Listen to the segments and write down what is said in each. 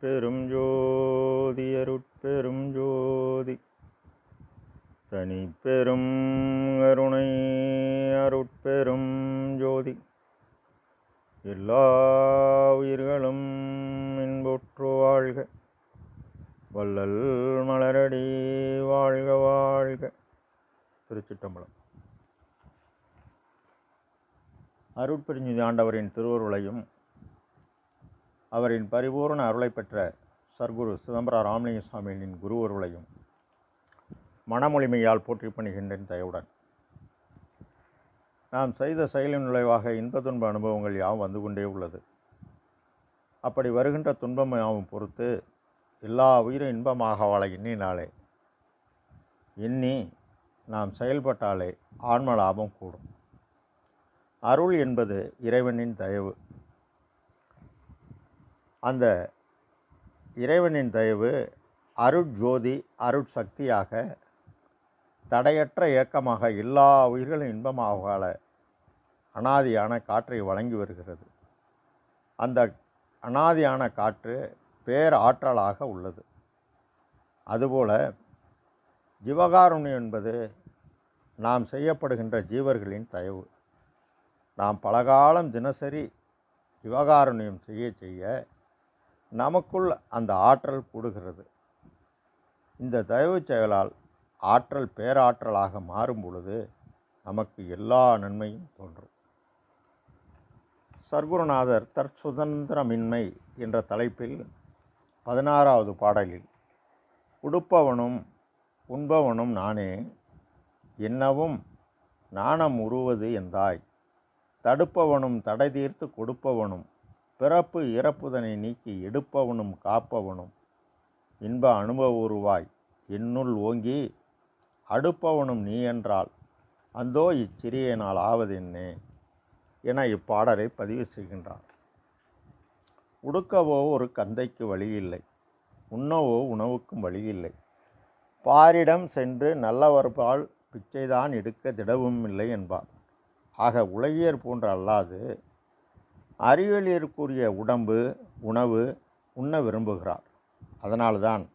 அருட்பெரும் ஜோதி அருட்பெரும் ஜோதி. தனிப்பெரும் கருணை அருட்பெரும் ஜோதி. எல்லா உயிர்களும் இன்புற்று வாழ்க. வள்ளல் மலரடி வாழ்க வாழ்க. திருச்சிட்டம்பலம். அருட்பெருஞ்சுதி ஆண்டவரின் திருவருளையும் அவரின் பரிபூர்ண அருளை பெற்ற சர்க்குரு சிதம்பர ராமலிங்க சுவாமிகளின் குருவருளையும் மனமொழிமையால் போற்றி பணிகின்றேன் தயவுடன். நாம் செய்த செயலின் விளைவாக இன்ப துன்ப அனுபவங்கள் யாவும் வந்து கொண்டே உள்ளது. அப்படி வருகின்ற துன்பம் யாவும் பொறுத்து எல்லா உயிரும் இன்பமாக வாழ எண்ணினாலே எண்ணி நாம் செயல்பட்டாலே ஆன்ம லாபம் கூடும். அருள் என்பது இறைவனின் தயவு. அந்த இறைவனின் தயவு அருட்ஜோதி அருட்சக்தியாக தடையற்ற இயக்கமாக எல்லா உயிர்களும் இன்பமாக அனாதியான காற்றை வழங்கி வருகிறது. அந்த அனாதியான காற்று பேர் ஆற்றலாக உள்ளது. அதுபோல ஜீவகாருண்யம் என்பது நாம் செய்யப்படுகின்ற ஜீவர்களின் தயவு. நாம் பலகாலம் தினசரி சிவகாருண்யம் செய்ய செய்ய நமக்குள் அந்த ஆற்றல் கூடுகிறது. இந்த தயவு செயலால் ஆற்றல் பேராற்றலாக மாறும் பொழுது நமக்கு எல்லா நன்மையும் தோன்றும். சர்க்குருநாதர் தற்சுதந்திரமின்மை என்ற தலைப்பில் பதினாறாவது பாடலில் உடுப்பவனும் உண்பவனும் நானே என்னவும் நாணம் உருவது எந்தாய் தடுப்பவனும் தடை தீர்த்து கொடுப்பவனும் பிறப்பு இறப்புதனை நீக்கி எடுப்பவனும் காப்பவனும். இன்ப அனுபவ உருவாய் என்னுள் ஓங்கி அடுப்பவனும் நீ என்றால் அந்தோ இச்சிறிய நாள் ஆவதென்னே? என இப்பாடலை பதிவு செய்கின்றார் உடுக்கவோ ஒரு கந்தைக்கு வழியில்லை உண்ணவோ உணவுக்கும் வழியில்லை. பாரிடம் சென்று நல்லவர்பால் பிச்சைதான் எடுக்க திடவும் இல்லை என்பார் ஆக உலகியர் போன்ற அல்லாது அறிவியலிற்குரிய உடம்பு உணவு உண்ண விரும்புகிறார். அதனால்தான்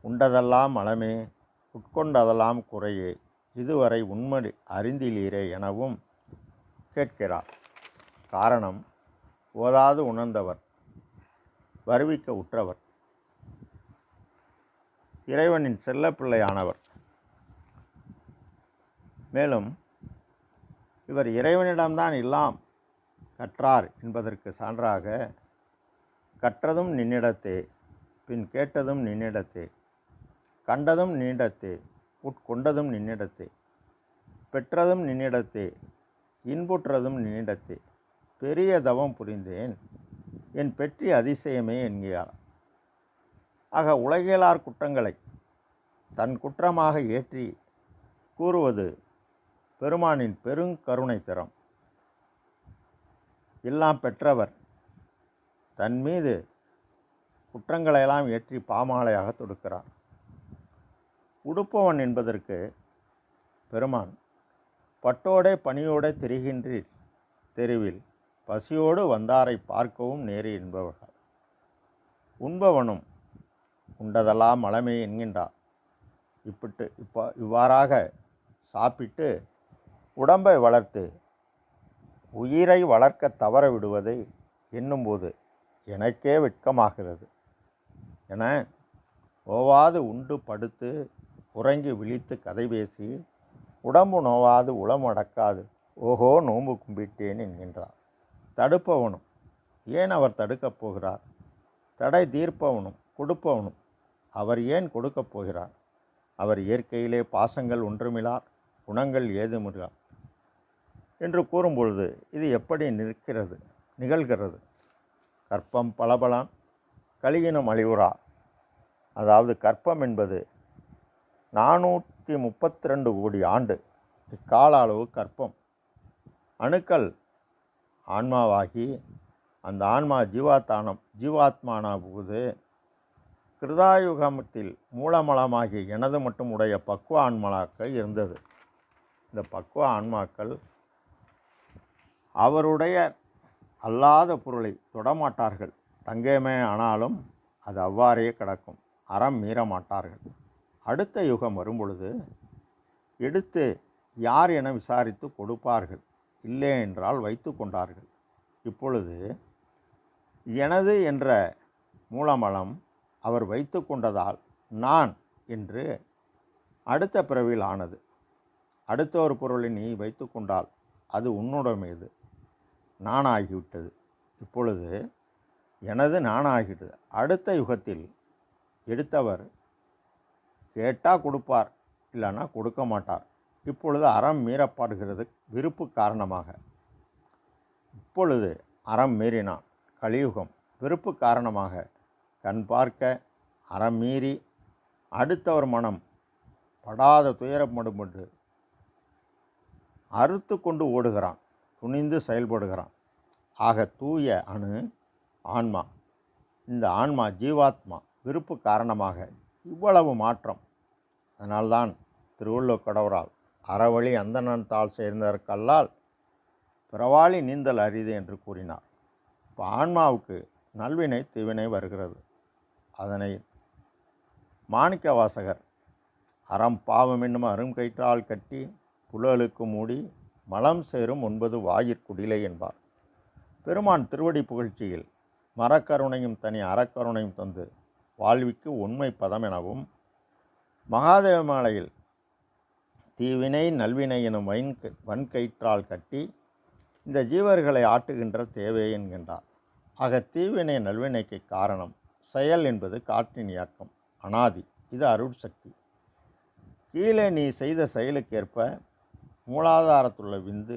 உண்டதெல்லாம் அளமே உட்கொண்டதெல்லாம் குறையே இதுவரை உண்மை அறிந்திலீரே எனவும் கேட்கிறார். காரணம் ஓதாது உணர்ந்தவர் வருவிக்க உற்றவர் இறைவனின் செல்லப்பிள்ளையானவர். மேலும் இவர் இறைவனிடம்தான் எல்லாம் கற்றார் என்பதற்கு சான்றாக கற்றதும் நின்னிடத்தே பின் கேட்டதும் நின்னிடத்தே கண்டதும் நின்னிடத்தே உட்கொண்டதும் நின்னிடத்தே பெற்றதும் நின்னிடத்தே இன்புற்றதும் நின்னிடத்தே பெரிய தவம் புரிந்தேன் என் பெற்றி அதிசயமே என்கிறார். ஆக உலகியலார் குற்றங்களை தன் குற்றமாக ஏற்றி கூறுவது பெருமானின் பெருங்கருணை திறம். எல்லாம் பெற்றவர். தன் மீது குற்றங்களையெல்லாம் ஏற்றி பாமாலையாக தொடுக்கிறார். உடுப்பவன் என்பதற்கு பெருமான் பட்டோடே பணியோடே திரிகின்றீர். தெருவில் பசியோடு வந்தாரை பார்க்கவும் நேரு என்பவர்கள். உண்பவனும் உண்டதெல்லாம் மலமே என்கின்றார். இப்பட்டு இப்போ இவ்வாறாக சாப்பிட்டு உடம்பை வளர்த்து உயிரை வளர்க்க தவற விடுவதை எண்ணும்போது எனக்கே வெட்கமாகிறது. என ஓவாது உண்டு படுத்து உறங்கி விழித்து கதை பேசி உடம்பு நோவாது உளம் அடக்காது ஓஹோ நோம்பு கும்பிட்டேன் என்கின்றார். தடுப்பவனும் ஏன் அவர் தடுக்கப் போகிறார்? தடை தீர்ப்பவனும் கொடுப்பவனும் அவர் ஏன் கொடுக்கப் போகிறார்? அவர் இயற்கையிலே பாசங்கள் ஒன்றுமிலார் குணங்கள் ஏதுமில்லா என்று கூறும்பொழுது இது எப்படி நிற்கிறது நிகழ்கிறது? கற்பம் பலபலான் கலியினம் அழிவுறா. அதாவது கற்பம் என்பது நானூற்றி முப்பத்தி ரெண்டு கோடி ஆண்டு இக்கால அளவு கற்பம். அணுக்கள் ஆன்மாவாகி அந்த ஆன்மா ஜீவாத்தானம் ஜீவாத்மானா போது கிருதாயுகமத்தில் மூலமலமாகிய எனது மட்டும் உடைய பக்குவ ஆன்மலாக்கள் இருந்தது. இந்த பக்குவ ஆன்மாக்கள் அவருடைய அல்லாத பொருளை தொடமாட்டார்கள். தங்கமே ஆனாலும் அது அவ்வாறே கிடக்கும். அறம் மீற மாட்டார்கள் அடுத்த யுகம் வரும்பொழுது எடுத்து யார் என விசாரித்து கொடுப்பார்கள். இல்லை என்றால் வைத்து கொண்டார்கள். இப்பொழுது எனது என்ற மூலமலம் அவர் வைத்து கொண்டதால் நான் என்று அடுத்த பிறவியில் ஆனது. அடுத்த ஒரு பொருளை நீ வைத்து கொண்டால் அது உன்னுடையது நானாகிவிட்டது. இப்பொழுது எனது நானாகிவிட்டது. அடுத்த யுகத்தில் எடுத்தவர் கேட்டால் கொடுப்பார் இல்லைன்னா கொடுக்க மாட்டார். இப்பொழுது அறம் மீறப்படுகிறது விருப்பு காரணமாக. இப்பொழுது அறம் மீறினான். கலியுகம் விருப்பு காரணமாக. கண் பார்க்க அறம் மீறி அடுத்தவர் மனம் படாத துயரப்படும்பட்டு அறுத்து கொண்டு ஓடுகிறான். துணிந்து செயல்படுகிறான். ஆக தூய அணு ஆன்மா இந்த ஆன்மா ஜீவாத்மா விருப்பு காரணமாக இவ்வளவு மாற்றம். அதனால்தான் திருவள்ளுவர் கடவுரால் அறவழி அந்தனத்தால் சேர்ந்ததற்கல்லால் பிறவாளி நீந்தல் அரிது என்று கூறினார். இப்போ ஆன்மாவுக்கு நல்வினை தீவினை வருகிறது. அதனை மாணிக்க வாசகர் அறம் பாவம் என்னும் அருங்கயிற்றால் கட்டி புலலுக்கு மூடி மலம் சேரும் ஒன்பது வாயிற்குடிலை என்பார். பெருமான் திருவடி புகழ்ச்சியில் மரக்கருணையும் தனி அறக்கருணையும் தந்து வாழ்விக்கு உண்மை பதம் எனவும் மகாதேவ மாலையில் தீவினை நல்வினை எனும் வன் வன்கயிற்றால் கட்டி இந்த ஜீவர்களை ஆட்டுகின்ற தேவை என்கின்றார். ஆக தீவினை நல்வினைக்கு காரணம் செயல் என்பது காற்றின் இயக்கம் அனாதி இது அருட்சக்தி. கீழே நீ செய்த செயலுக்கேற்ப மூலாதாரத்துள்ள விந்து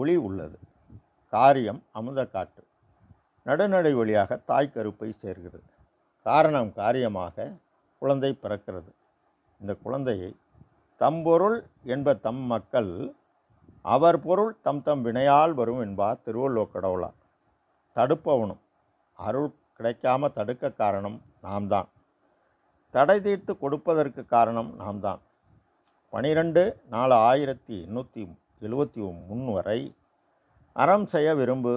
ஒளி உள்ளது. காரியம் அமுத காட்டு நடுநடை வழியாக தாய் கருப்பை சேர்கிறது. காரணம் காரியமாக குழந்தை பிறக்கிறது. இந்த குழந்தையை தம்பொருள் என்ப தம் மக்கள் அவர் பொருள் தம் தம் வினையால் வரும் என்பார் திருவள்ளுவர் கடவுளார். தடுப்பவனும் அருள் கிடைக்காம தடுக்க காரணம் நாம் தான் தடை தீர்த்து கொடுப்பதற்கு காரணம் நாம் தான் பனிரெண்டு நாலு ஆயிரத்தி எண்ணூற்றி எழுபத்தி முன் வரை அறம் செய்ய விரும்பு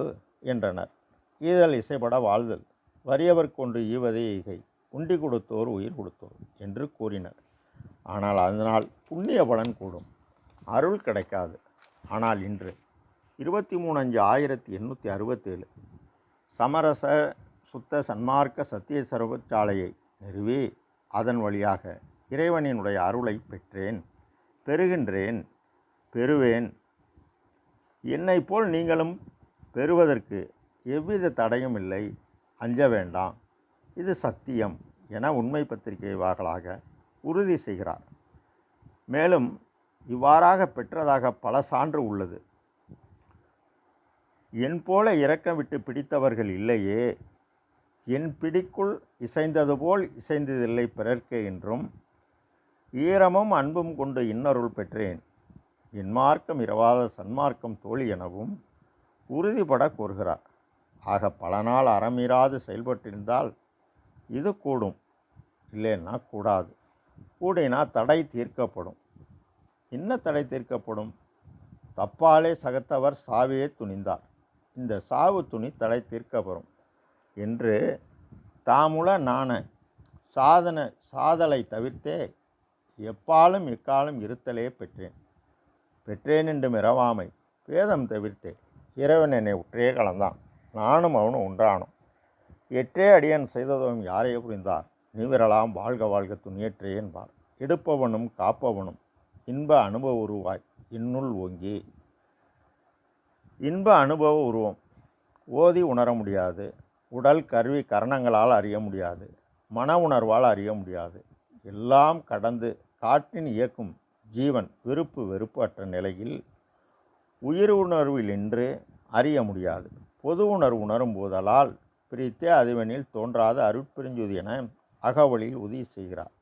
என்றனர். ஈதல் இசைப்பட வாழ்தல். வறியவர் கொண்டு ஈவதே ஈகை உண்டி கொடுத்தோர் உயிர் கொடுத்தோர் என்று கூறினர். ஆனால் அதனால் புண்ணிய பலன் கூடும். அருள் கிடைக்காது. ஆனால் இன்று இருபத்தி மூணு அஞ்சு ஆயிரத்தி எண்ணூற்றி அறுபத்தேழு சமரச சுத்த சன்மார்க்க சத்திய சர்வச்சாலையை நிறுவி அதன் வழியாக இறைவனினுடைய அருளை பெற்றேன். பெறுகின்றேன் பெறுவேன். என்னை போல் நீங்களும் பெறுவதற்கு எவ்வித தடையும் இல்லை. அஞ்ச வேண்டாம். இது சத்தியம் என உண்மை பத்திரிகை வாகலாக உறுதி செய்கிறார். மேலும் இவ்வாறாக பெற்றதாக பல சான்று உள்ளது. என் போல இரக்கம் விட்டு பிடித்தவர்கள் இல்லையே. என் பிடிக்குள் இசைந்தது போல் இசைந்ததில்லை பிறர்க்கு என்றும் ஈரமும் அன்பும் கொண்டு இன்னருள் பெற்றேன். என் மார்க்கம் இரவாத சன்மார்க்கம் தோழி எனவும் உறுதிபட கூறுகிறார் ஆக பல நாள் அறமீறாது செயல்பட்டிருந்தால் இது கூடும். இல்லைன்னா கூடாது. கூடினா தடை தீர்க்கப்படும். என்ன தடை தீர்க்கப்படும்? தப்பாலே சகத்தவர் சாவியே துணிந்தார். இந்த சாவு துணி தடை தீர்க்கப்படும். என்று தாமுல நாண சாதன சாதலை தவிர்த்தே எப்பாலும் எக்காலும் இருத்தலே பெற்றேன். பெற்றேன் என்று மிரவாமை பேதம் தவிர்த்தே. இறைவன் என்னை உற்றே கலந்தான். நானும் அவனும் ஒன்றானோம். எற்றே அடியன் செய்ததும் யாரையோ புரிந்தார்? நிவிரலாம் வாழ்க வாழ்க துணியற்றே என்பார். எடுப்பவனும் காப்பவனும் இன்ப அனுபவ உருவாய். இன்னுள் ஓங்கி. இன்ப அனுபவ உருவம். ஓதி உணர முடியாது. உடல் கருவி கரணங்களால் அறிய முடியாது. மன உணர்வால் அறிய முடியாது. எல்லாம் கடந்து காற்றின் இயக்கும் ஜீவன் விருப்பு வெறுப்பு அற்ற நிலையில் உயிர் உணர்வில் நின்று அறிய முடியாது. பொது உணர்வு உணரும் போதலால் பிரித்தே அதுவெனில் தோன்றாத அருட்பெருஞ்சுதி என அகவழியில் உதவி செய்கிறார்.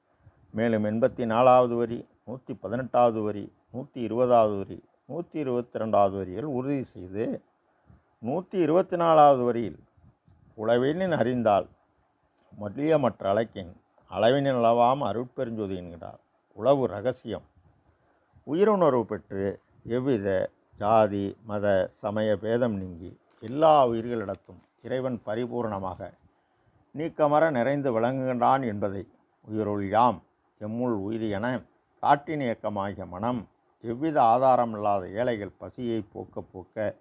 மேலும் எண்பத்தி நாலாவது வரி நூற்றி பதினெட்டாவது வரி நூற்றி இருபதாவது வரி நூற்றி இருபத்தி ரெண்டாவது வரிகள் உறுதி செய்து நூற்றி இருபத்தி நாலாவது வரியில் உளவினின் அறிந்தால் மல்லிய மற்ற அழைக்கின் அளவினின் அளவாம் அருட்பெருஞ்சோதி என்கிறார். உளவு ரகசியம். உயிருணர்வு பெற்று எவ்வித ஜாதி மத சமய பேதம் நீங்கி எல்லா உயிர்களிடத்தும் இறைவன் பரிபூர்ணமாக நீக்கமர நிறைந்து விளங்குகின்றான் என்பதை உயிருள் யாம் எம்முள் உயிர் என காட்டின் இயக்கமாகிய மனம் எவ்வித ஆதாரம் இல்லாத ஏழைகள் பசியை போக்க போக்க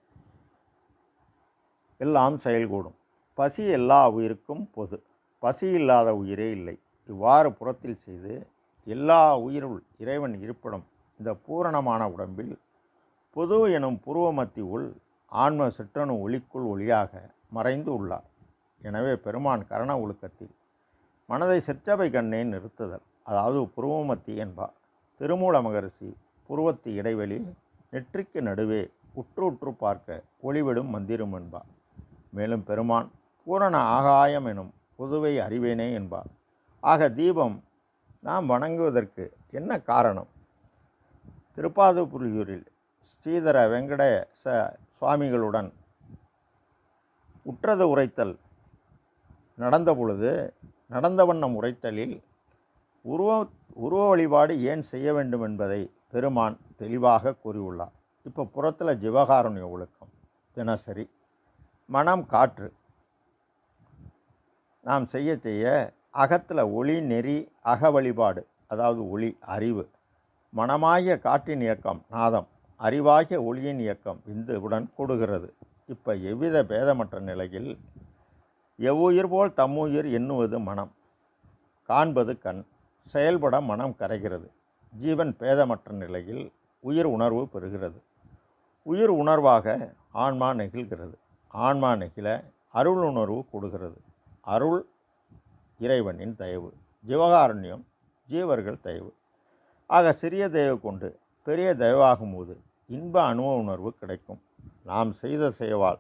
எல்லாம் செயல்கூடும். பசி எல்லா உயிருக்கும் பொது. பசி இல்லாத உயிரே இல்லை. இவ்வாறு புறத்தில் செய்து எல்லா உயிருள் இறைவன் இருப்பிடம் இந்த பூரணமான உடம்பில் பொது எனும் புருவமத்தி உள் ஆன்ம சிற்றணு ஒளிக்குள் ஒளியாக மறைந்து உள்ளார். எனவே பெருமான் கரண ஒழுக்கத்தில் மனதை சிற்றபை கண்ணே நிறுத்துதல் அதாவது புருவமத்தி என்பார். திருமூல மகரிஷி புருவத்து இடைவெளி நெற்றிக்கு நடுவே உற்று உற்று பார்க்க ஒளிவிடும் மந்திரம் என்பார். மேலும் பெருமான் பூரண ஆகாயம் எனும் பொதுவை அறிவேனே என்பார். ஆக தீபம் நாம் வணங்குவதற்கு என்ன காரணம்? திருப்பாதுபுரியூரில் ஸ்ரீதர வெங்கடேச சுவாமிகளுடன் உற்றது உரைத்தல் நடந்த பொழுது நடந்த வண்ணம் உரைத்தலில் உருவ உருவ வழிபாடு ஏன் செய்ய வேண்டும் என்பதை பெருமான் தெளிவாக கூறியுள்ளார். இப்போ புறத்தில் ஜிவகாருண்ய ஒழுக்கம் தினசரி மனம் காற்று. நாம் செய்ய செய்ய அகத்தில் ஒளி நெறி அக வழிபாடு அதாவது ஒளி அறிவு மனமாகிய காற்றின் இயக்கம் நாதம் அறிவாகிய ஒளியின் இயக்கம் விந்துவுடன் கூடுகிறது. இப்போ எவ்வித பேதமற்ற நிலையில் எவ்வுயிர் போல் தம்முயிர் எண்ணுவது மனம் காண்பது கண் செயல்பட மனம் கரைகிறது. ஜீவன் பேதமற்ற நிலையில் உயிர் உணர்வு பெறுகிறது. உயிர் உணர்வாக ஆன்மா நெகிழ்கிறது. ஆன்மா நெகிழ அருள் உணர்வு கூடுகிறது. அருள் இறைவனின் தயவு ஜீவகாருண்யம் ஜீவர்கள் தயவு. ஆக சிறிய தயவு கொண்டு பெரிய தயவாகும் போது இன்ப அனுபவ உணர்வு கிடைக்கும். நாம் செய்த செயவால்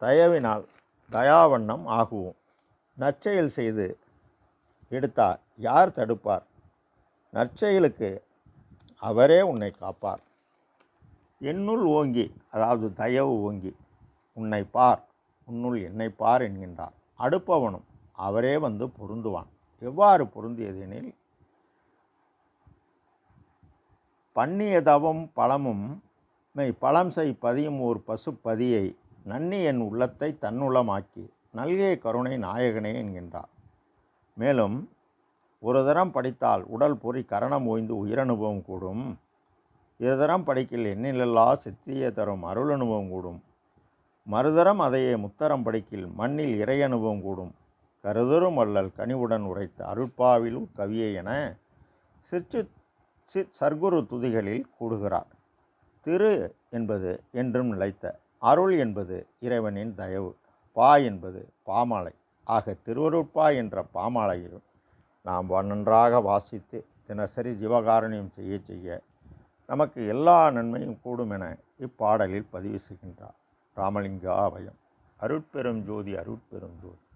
தயவினால் தயாவண்ணம் ஆகுவோம். நற்செயல் செய்து எடுத்தார் யார் தடுப்பார்? நற்செயலுக்கு அவரே உன்னை காப்பார். என்னுள் ஓங்கி அதாவது தயவு ஓங்கி உன்னை பார் உன்னுள் என்னை பார் என்கின்றார். அடுப்பவனும் அவரே வந்து பொருந்துவான். எவ்வாறு பொருந்தியதெனில் பண்ணிய தவம் பழமும் மெய் பழம் செய் பதியும் ஓர் பசு பதியை நன்னி என் உள்ளத்தை தன்னுளமாக்கி நல்கிய கருணை நாயகனே என்கின்றார். மேலும் ஒரு தரம் படித்தால் உடல் பொறி கரணம் ஓய்ந்து உயிரனுபவம் கூடும். இரு தரம் படிக்கில் எண்ணிலல்லா சித்திய தரும் அருள் அனுபவம் கூடும். மறுதரம் அதையே முத்தரம் படிக்கில் மண்ணில் இறை அனுபவம் கூடும். கருதரும் வள்ளல் கனிவுடன் உரைத்த அருட்பாவிலும் கவியை என சிற்று சி சர்க்குரு துதிகளில் கூடுகிறார் திரு என்பது என்றும் நிலைத்த அருள் என்பது இறைவனின் தயவு பா என்பது பாமாலை. ஆக திருவருட்பா என்ற பாமாலையில் நாம் நன்றாக வாசித்து தினசரி ஜீவகாரணியம் செய்ய செய்ய நமக்கு எல்லா நன்மையும் கூடும் என இப்பாடலில் பதிவு செய்கின்றார். ராமலிங்கா அபயம் அருட்பெரும் ஜோதி அருட்பெரும் ஜோதி.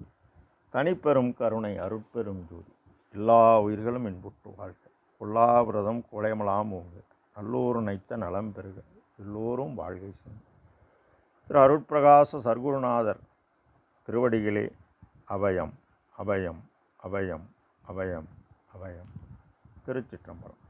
தனிப்பெரும் கருணை அருட்பெரும் ஜோதி. எல்லா உயிர்களும் இன்புற்று வாழ்க. கொல்லாவிரதம் குலைமலாம் உங்க நல்லூர் நைத்த நலம் பெறுக எல்லோரும் வாழ்கை செய்யும் திரு அருட்பிரகாச சர்க்குருநாதர் திருவடிகளே அபயம் அபயம் அபயம் அபயம் அபயம். திருச்சிற்றம்பலம்.